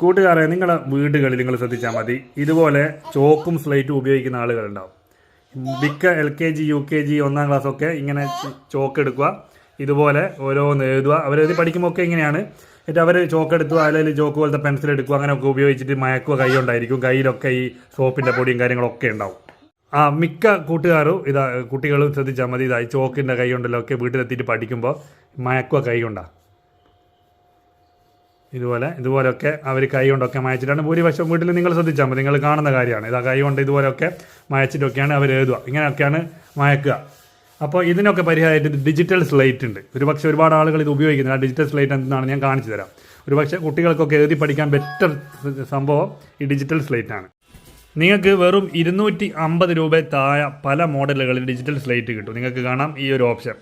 കൂട്ടുകാരെ നിങ്ങളെ വീടുകളിൽ നിങ്ങൾ ശ്രദ്ധിച്ചാൽ മതി. ഇതുപോലെ ചോക്കും സ്ലേറ്റും ഉപയോഗിക്കുന്ന ആളുകളുണ്ടാവും. മിക്ക L K G U K G ഒന്നാം ക്ലാസ് ഒക്കെ ഇങ്ങനെ ചോക്ക് എടുക്കുക. ഇതുപോലെ ഓരോന്ന് എഴുതുക. അവരെഴുതി പഠിക്കുമ്പോൾ ഒക്കെ ഇങ്ങനെയാണ്. എന്നിട്ട് അവർ ചോക്ക് എടുക്കുക അല്ലെങ്കിൽ ചോക്ക് പോലത്തെ പെൻസിൽ എടുക്കുക അങ്ങനെയൊക്കെ ഉപയോഗിച്ചിട്ട് മയക്കുക കൈ ഉണ്ടായിരിക്കും കയ്യിലൊക്കെ ഈ സോപ്പിന്റെ പൊടിയും കാര്യങ്ങളൊക്കെ ഉണ്ടാവും. ആ മിക്ക കൂട്ടുകാരും ഇതാ കുട്ടികളും ശ്രദ്ധിച്ചാൽ മതി. ഇതായി ചോക്കിന്റെ കൈ ഉണ്ടല്ലോ ഒക്കെ വീട്ടിലെത്തിയിട്ട് പഠിക്കുമ്പോൾ മയക്കുക കൈ കൊണ്ടാണ് ഇതുപോലെ ഇതുപോലെയൊക്കെ അവർ കൈ കൊണ്ടൊക്കെ മായച്ചിട്ടാണ് ഭൂരിപക്ഷം വീട്ടിൽ നിങ്ങൾ ശ്രദ്ധിച്ചാൽ മതി. നിങ്ങൾ കാണുന്ന കാര്യമാണ്. ഇതാ കൈ കൊണ്ട് ഇതുപോലെയൊക്കെ മായച്ചിട്ടൊക്കെയാണ് അവർ എഴുതുക. ഇങ്ങനെയൊക്കെയാണ് മായക്കുക. അപ്പോൾ ഇതിനൊക്കെ പരിഹാരമായിട്ട് ഡിജിറ്റൽ സ്ലേറ്റ് ഉണ്ട്. ഒരുപക്ഷെ ഒരുപാട് ആളുകൾ ഇത് ഉപയോഗിക്കുന്നത് ആ ഡിജിറ്റൽ സ്ലേറ്റ് എന്താണ് ഞാൻ കാണിച്ചു തരാം. ഒരുപക്ഷെ കുട്ടികൾക്കൊക്കെ എഴുതി പഠിക്കാൻ ബെറ്റർ സംഭവം ഈ ഡിജിറ്റൽ സ്ലേറ്റ് ആണ്. നിങ്ങൾക്ക് വെറും ഇരുന്നൂറ്റി അമ്പത് രൂപ താഴെ പല മോഡലുകളിൽ ഡിജിറ്റൽ സ്ലേറ്റ് കിട്ടും. നിങ്ങൾക്ക് കാണാം ഈ ഒരു ഓപ്ഷൻ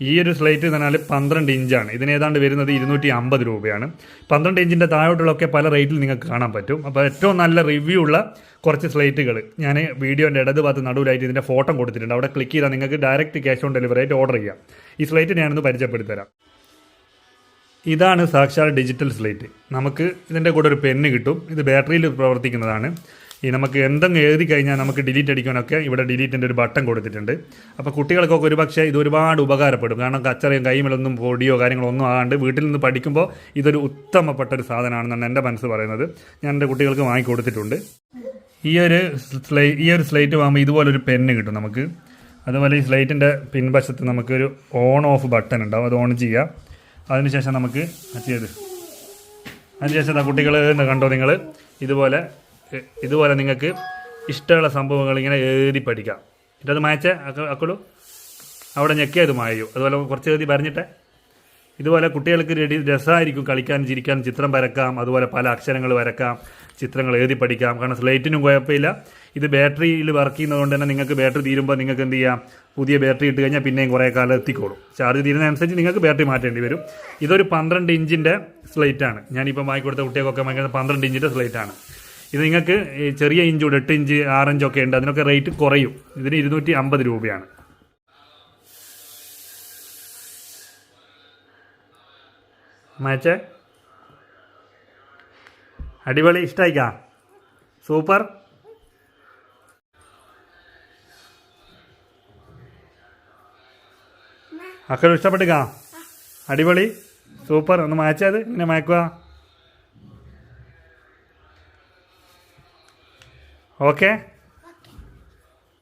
ഈ ഒരു സ്ലേറ്റ് എന്ന് പറഞ്ഞാൽ പന്ത്രണ്ട് ഇഞ്ചാണ്. ഇതിന് ഏതാണ്ട് വരുന്നത് ഇരുന്നൂറ്റി അമ്പത് രൂപയാണ്. പന്ത്രണ്ട് ഇഞ്ചിന്റെ താഴോട്ടുള്ളൊക്കെ പല റേറ്റിൽ നിങ്ങൾക്ക് കാണാൻ പറ്റും. അപ്പോൾ ഏറ്റവും നല്ല റിവ്യൂ ഉള്ള കുറച്ച് സ്ലേറ്റുകൾ ഞാൻ വീഡിയോന്റെ ഇടത് ഭാഗത്ത് നടുവിലായിട്ട് ഇതിന്റെ ഫോട്ടോ കൊടുത്തിട്ടുണ്ട്. അവിടെ ക്ലിക്ക് ചെയ്താൽ നിങ്ങൾക്ക് ഡയറക്റ്റ് ക്യാഷ് ഓൺ ഡെലിവറി ആയിട്ട് ഓർഡർ ചെയ്യാം. ഈ സ്ലേറ്റ് ഞാനൊന്ന് പരിചയപ്പെടുത്തി തരാം ഇതാണ് സാക്ഷാൽ ഡിജിറ്റൽ സ്ലേറ്റ് നമുക്ക് ഇതിന്റെ കൂടെ ഒരു പെന്ന് കിട്ടും. ഇത് ബാറ്ററിയിൽ പ്രവർത്തിക്കുന്നതാണ്. ഈ നമുക്ക് എന്തെങ്കിലും എഴുതി കഴിഞ്ഞാൽ നമുക്ക് ഡിലീറ്റ് അടിക്കാനൊക്കെ ഇവിടെ ഡിലീറ്റിന്റെ ഒരു ബട്ടൺ കൊടുത്തിട്ടുണ്ട്. അപ്പോൾ കുട്ടികൾക്കൊക്കെ ഒരുപക്ഷെ ഇത് ഒരുപാട് ഉപകാരപ്പെടും. കാരണം കച്ചറയും കൈമിലൊന്നും പൊടിയോ കാര്യങ്ങളോ ഒന്നും ആകാണ്ട് വീട്ടിൽ നിന്ന് പഠിക്കുമ്പോൾ ഇതൊരു ഉത്തമപ്പെട്ട ഒരു സാധനമാണെന്നാണ് എന്റെ മനസ്സ് പറയുന്നത്. ഞാൻ എന്റെ കുട്ടികൾക്ക് വാങ്ങിക്കൊടുത്തിട്ടുണ്ട് ഈ ഒരു സ്ലൈ ഈ ഒരു സ്ലൈറ്റ് വാങ്ങുമ്പോൾ ഇതുപോലൊരു പെന്ന് കിട്ടും നമുക്ക്. അതുപോലെ ഈ സ്ലൈറ്റിന്റെ പിൻവശത്ത് നമുക്കൊരു ഓൺ ഓഫ് ബട്ടൺ ഉണ്ടാവും. അത് ഓൺ ചെയ്യാം. അതിനുശേഷം നമുക്ക് ചെയ്ത് അതിനുശേഷം കുട്ടികൾ കണ്ടോ നിങ്ങൾ ഇതുപോലെ ഇതുപോലെ നിങ്ങൾക്ക് ഇഷ്ടമുള്ള സംഭവങ്ങൾ ഇങ്ങനെ എഴുതി പഠിക്കാം. അത് മായച്ചേ? അക്കളു? അവിടെ ഞെക്കിയത് മായു. അതുപോലെ കുറച്ച് എഴുതി പറഞ്ഞിട്ടേ? ഇതുപോലെ കുട്ടികൾക്ക് റെഡി രസമായിരിക്കും കളിക്കാൻ ചിരിക്കാൻ ചിത്രം വരക്കാം അതുപോലെ പല അക്ഷരങ്ങൾ വരക്കാം ചിത്രങ്ങൾ എഴുതി പഠിക്കാം. കാരണം സ്ലേറ്റിനും കുഴപ്പമില്ല. ഇത് ബാറ്ററിയിൽ വർക്ക് ചെയ്യുന്നതുകൊണ്ട് തന്നെ നിങ്ങൾക്ക് ബാറ്ററി തീരുമ്പോൾ നിങ്ങൾക്ക് എന്ത് ചെയ്യാം? പുതിയ ബാറ്ററി ഇട്ട് കഴിഞ്ഞാൽ പിന്നെയും കുറേ കാലം എത്തിക്കോളും. ചാർജ് തീരുന്നതനുസരിച്ച് നിങ്ങൾക്ക് ബാറ്ററി മാറ്റേണ്ടി വരും. ഇതൊരു പന്ത്രണ്ട് ഇഞ്ചിന്റെ സ്ലേറ്റാണ്. ഞാനിപ്പോൾ വാങ്ങിക്കൊടുത്ത കുട്ടികൾക്കൊക്കെ വാങ്ങിക്കുന്ന പന്ത്രണ്ട് ഇഞ്ചിന്റെ സ്ലേറ്റാണ്. ഇത് നിങ്ങൾക്ക് ചെറിയ ഇഞ്ചൂടെ എട്ട് ഇഞ്ച് ആറ് ഇഞ്ചൊക്കെ ഉണ്ട്. അതിനൊക്കെ റേറ്റ് കുറയും. ഇതിന് ഇരുന്നൂറ്റി അമ്പത് രൂപയാണ്. മാച്ചേ? അടിപൊളി. ഇഷ്ടമായിക്കാ സൂപ്പർ. അക്കൾ ഇഷ്ടപ്പെട്ടിക്കാ? അടിപൊളി. സൂപ്പർ. ഒന്ന് മായച്ചത് ഇങ്ങനെ മയക്കുക ಓಕೆ